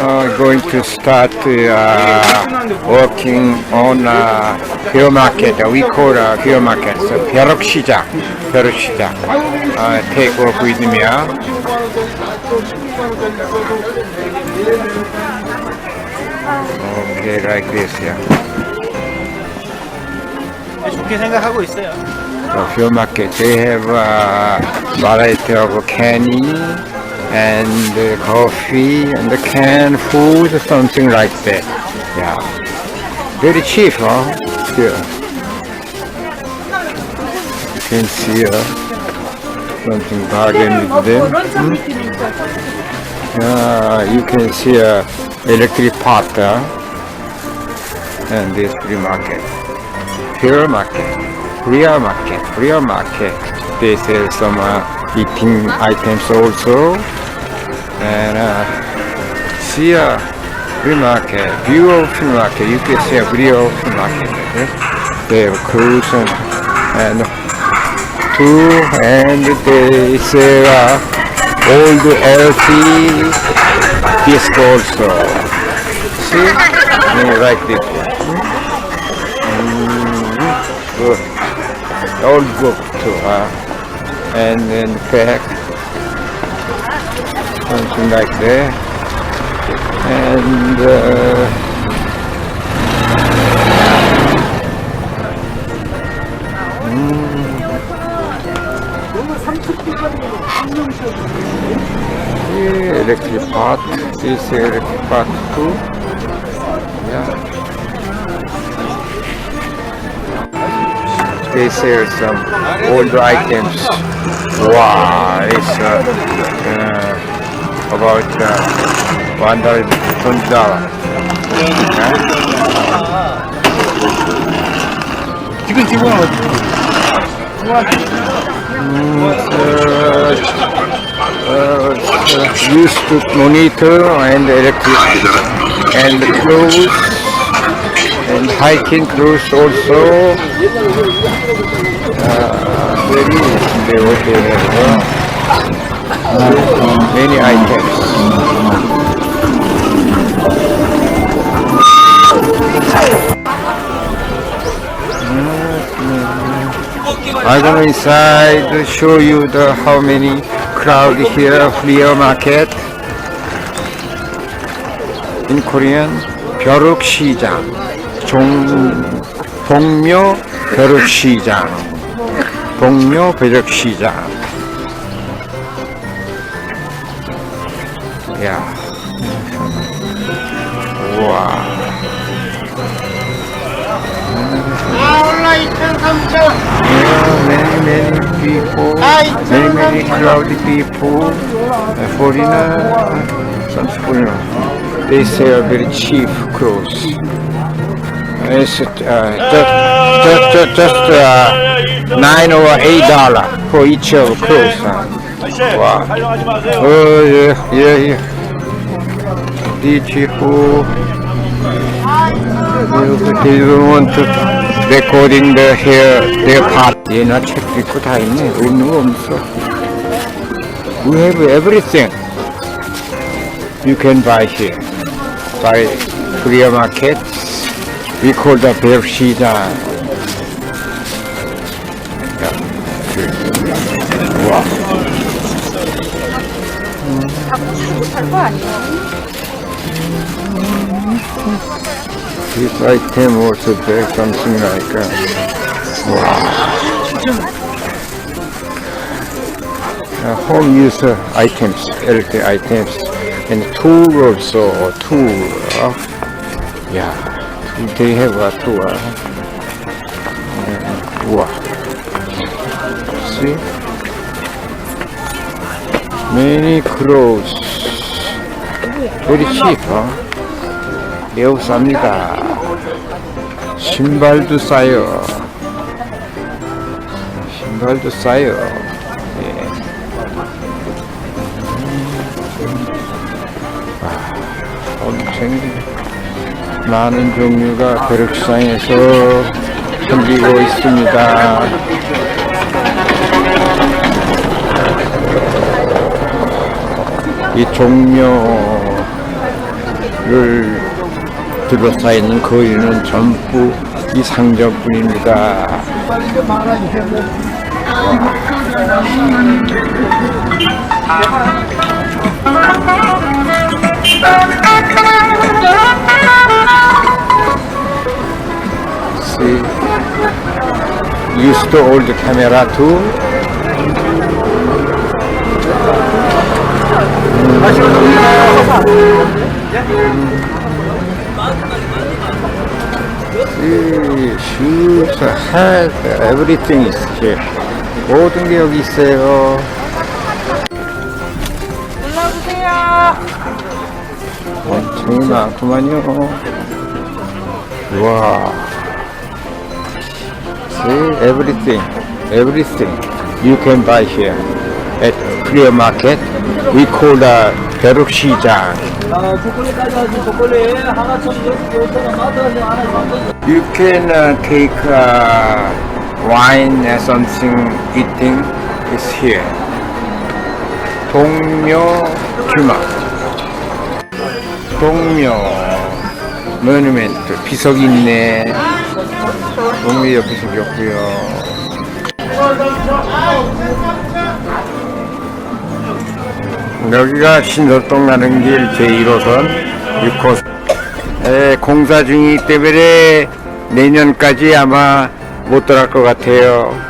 uh, going to start uh, working on uh, 벼 market. We call uh, 벼 market. So 벼룩시장, 벼룩시장. Uh, take work with me. uh. Okay, like this. Yeah. 좋게 생각하고 있어요. So 벼 market. They have uh, variety of candy and uh, coffee and the canned food, something like that. Yeah. Very cheap, huh? Here. You can see uh, something bargain with them. Hmm? Yeah, you can see a electric pot uh, and this free market. Pure market, real market, real market. They sell some uh, eating items also. And uh, see a free market, view of free market. You can see a video of free market. eh? They have cruise and, and and they sell uh, old LP disc also. See? Yeah, like this. Mm, good. Old book too, huh? And then back something like that. And uh, yeah, electric pot. This electric pot too. Yeah. They sell some old items. Wow, it's uh, uh, about uh, one dollar, twenty dollar. 지금 지금 어디? Uh, uh, used to monitor and electric and clothes and hiking clothes also. Uh, very they what they have. Uh, Many items. I go inside to show you the how many crowd here flea market in Korean 벼룩시장 종 동묘 벼룩시장 동묘 벼룩시장 Yeah. 우와. Many, many people, many, many crowded people, uh, foreigner, some foreigner. They say a very cheap clothes. It's uh, just, just, just, uh, nine or eight dollar for each of clothes. Uh. Wow. 촬영하지 마세요. Oh yeah, yeah, yeah. Beautiful. They don't want to recording the hair, their part. 얘나 책도 있고 다 있네. 없는 거 없어. We have everything. You can buy here. Buy Korea market. We call the bear 시 This item also there something like wow. Uh, home use uh, items, electric items, and tool also tool. Uh, yeah, they have a tool. Uh, wow. See, many clothes, very. Huh? 매우 쌉니다. 신발도 싸요. 신발도 싸요. 예. 아, 엄청 많은 종류가 벼룩시장에서 생기고 있습니다. 이 종묘 둘러싸여 있는 거리는 전부 이 상점뿐입니다. See, used to. Hat, everything is here. 모든 게 여기 있어요. 엄청 많구만요. 와. See, everything, everything you can buy here at Korea market. We call the 벼룩시장. 아, 초콜릿까지 하지, 초콜릿. 하나 천, 여섯 원, 마트에서 하나 만 You can uh, take uh, wine and something eating is here. 동묘 규마. 동묘 모뉴멘트 비석이 있네. 동묘 옆에 생겼고요. 여기가 신설동 가는 길 제1호선 6호선 에, 공사 중이기 때문에 내년까지 아마 못 들어갈 것 같아요.